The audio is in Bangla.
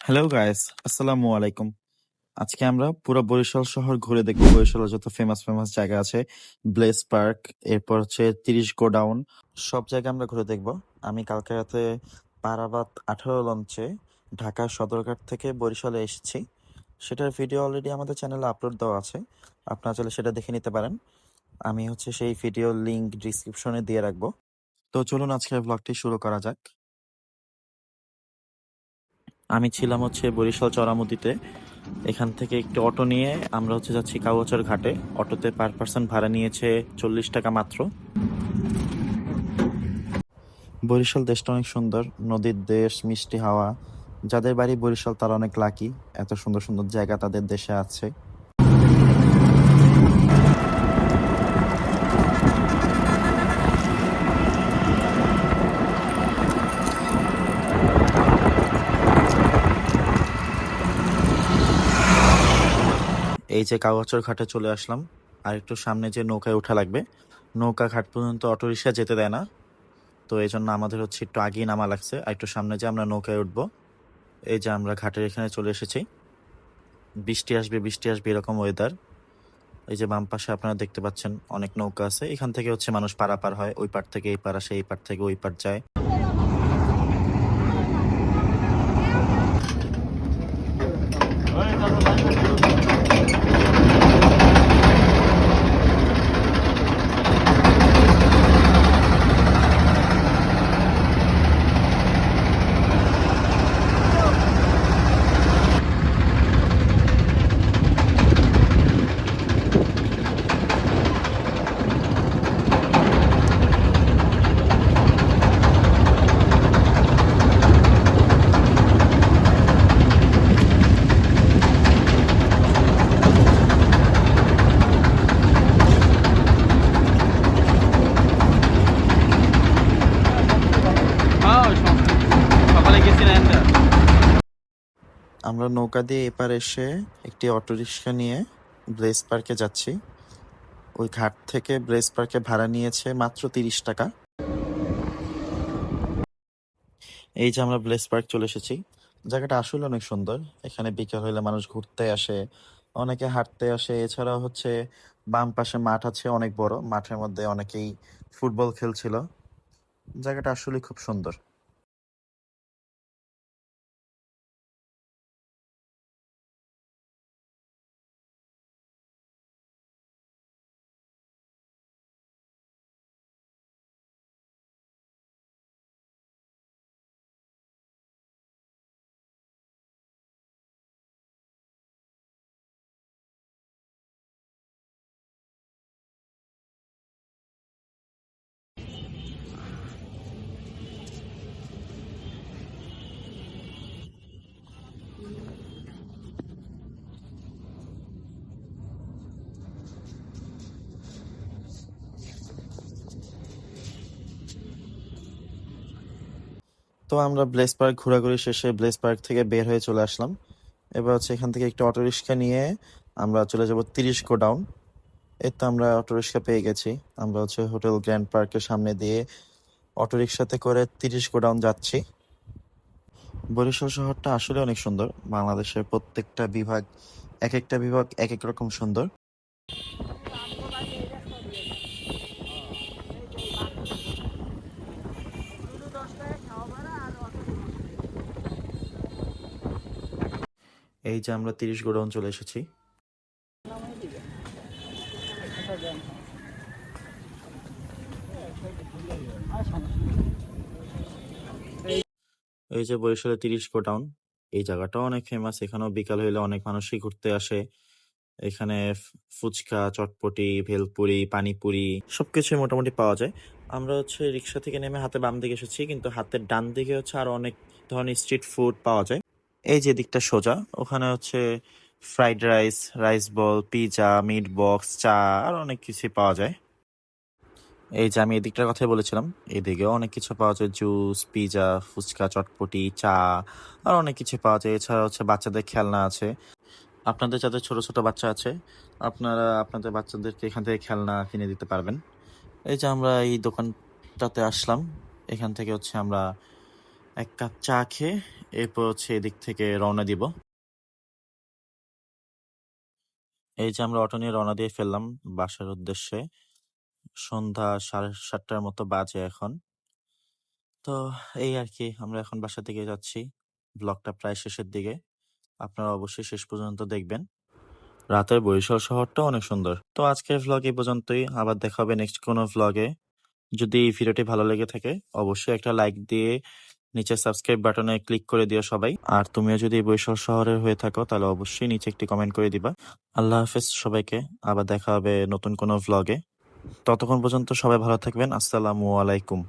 হ্যালো গাইস আসসালামু আলাইকুম আজকে আমরা পুরো বরিশাল শহর ঘুরে দেখব। বরিশালের যত ফেমাস ফেমাস জায়গা আছে ব্লেস পার্ক এরপর হচ্ছে তিরিশ গোডাউন সব জায়গা আমরা ঘুরে দেখব। আমি কালকে রাতে পারাবাত আঠারো লঞ্চে ঢাকা সদরঘাট থেকে বরিশালে এসেছি। সেটার ভিডিও অলরেডি আমাদের চ্যানেলে আপলোড দেওয়া আছে। আপনারা চাইলে সেটা দেখে নিতে পারেন। আমি হচ্ছে সেই ভিডিও লিংক ডিসক্রিপশনে দিয়ে রাখব। তো চলুন আজকের ব্লগটি শুরু করা যাক। আমি ছিলাম হচ্ছে বরিশাল চরামতিতে এখান থেকে একটি অটো নিয়ে আমরা হচ্ছে যাচ্ছি কাউচর ঘাটে। অটোতে পার পার্সন ভাড়া নিয়েছে চল্লিশ টাকা মাত্র। বরিশাল দেশটা অনেক সুন্দর, নদীর দেশ, মিষ্টি হাওয়া। যাদের বাড়ি বরিশাল তারা অনেক লাকি এত সুন্দর সুন্দর জায়গা তাদের দেশে আছে। এই যে কাগজর ঘাটে চলে আসলাম, আর একটু সামনে যে নৌকায় ওঠা লাগবে, নৌকা ঘাট পর্যন্ত অটোরিক্সা যেতে দেয় না। তো এই জন্য আমাদের হচ্ছে একটু আগেই নামা লাগছে, আর একটু সামনে যে আমরা নৌকায় উঠবো, এই যে আমরা ঘাটের এখানে চলে এসেছি। বৃষ্টি আসবে বৃষ্টি আসবে এরকম ওয়েদার এই যে বাম পাশে আপনারা দেখতে পাচ্ছেন অনেক নৌকা আছে, এখান থেকে হচ্ছে মানুষ পারাপার হয়, ওই পার থেকে এই পার আসে, এই পার থেকে ওই পার যায়। আমরা নৌকা দিয়ে এপার এসে একটি অটোরিকশা নিয়ে ব্লেস পার্কে যাচ্ছি। ওই ঘাট থেকে ব্লেস পার্কে ভাড়া নিয়েছে মাত্র তিরিশ টাকা। এই যে আমরা ব্লেস পার্ক চলে এসেছি। জায়গাটা আসলে অনেক সুন্দর। এখানে বিকেল হলে মানুষ ঘুরতে আসে, অনেকে হাঁটতে আসে। এছাড়াও হচ্ছে বাম পাশে মাঠ আছে, অনেক বড়। মাঠের মধ্যে অনেকেই ফুটবল খেলছিল। জায়গাটা আসলে খুব সুন্দর। তো আমরা ব্লেস পার্ক ঘোরাঘুরি শেষে ব্লেস পার্ক থেকে বের হয়ে চলে আসলাম। এবার হচ্ছে এখান থেকে একটা অটো রিক্সা নিয়ে আমরা চলে যাব তিরিশ গোডাউন। এই তো আমরা অটো রিক্সা পেয়ে গেছি। আমরা হচ্ছে হোটেল গ্র্যান্ড পার্কের সামনে দিয়ে অটো রিক্সাতে করে তিরিশ গোডাউন যাচ্ছি। বরিশাল শহরটা আসলে অনেক সুন্দর। বাংলাদেশের প্রত্যেকটা বিভাগ, এক একটা বিভাগ এক এক রকম সুন্দর। এই যে আমরা তিরিশ গোডাউন চলে এসেছি। এই যে বরিশালে তিরিশ গোডাউন, এই জায়গাটাও অনেক ফেমাস এখানেও বিকাল হইলে অনেক মানুষই ঘুরতে আসে। এখানে ফুচকা, চটপটি, ভেলপুরি, পানিপুরি সবকিছুই মোটামুটি পাওয়া যায়। আমরা হচ্ছে রিক্সা থেকে নেমে হাতে বাম দিকে এসেছি, কিন্তু হাতের ডান দিকে হচ্ছে আরও অনেক ধরনের স্ট্রিট ফুড পাওয়া যায়। এই যে দিকটা সোজা, ওখানে হচ্ছে fried rice rice ball pizza meat box চা, আর অনেক কিছুই পাওয়া যায়। এই যে আমি এদিকটার কথাই বলেছিলাম এদিকেও অনেক কিছু পাওয়া যায় জুস পিজা ফুচকা, চটপটি, চা, আর অনেক কিছু পাওয়া যায়। এছাড়া হচ্ছে বাচ্চাদের খেলনা আছে। আপনাদের যাদের ছোট ছোট বাচ্চা আছে, আপনারা আপনাদের বাচ্চাদেরকে এখান থেকে খেলনা কিনে দিতে পারবেন। এই যে আমরা এই দোকানটাতে আসলাম, এখান থেকে হচ্ছে আমরা এক কাপ চা খেয়ে এরপর হচ্ছে এদিক থেকে রওনা দিব। এই যে আমরা অটো নিয়ে রওনা দিয়ে ফেললাম বাসার উদ্দেশ্যে। সন্ধ্যা সাড়ে সাতটার মতো বাজে এখন। তো এই আর কি, আমরা এখন বাসা থেকে যাচ্ছি। ব্লগটা প্রায় শেষের দিকে। আপনারা অবশ্যই শেষ পর্যন্ত দেখবেন। রাতের বরিশাল শহরটা অনেক সুন্দর। তো আজকের ভ্লগ এই পর্যন্তই। আবার দেখা হবে নেক্সট কোনো ভ্লগে যদি এই ভিডিওটি ভালো লেগে থাকে, অবশ্যই একটা লাইক দিয়ে নিচে সাবস্ক্রাইব বাটনে ক্লিক করে দিও সবাই। আর তুমিও যদি বরিশাল শহরের হয়ে থাকো, তাহলে অবশ্যই নিচে একটি কমেন্ট করে দিবা। আল্লাহ হাফেজ সবাইকে। আবার দেখা হবে নতুন কোনো ভ্লগে ততক্ষণ পর্যন্ত সবাই ভালো থাকবেন। আসসালামু আলাইকুম।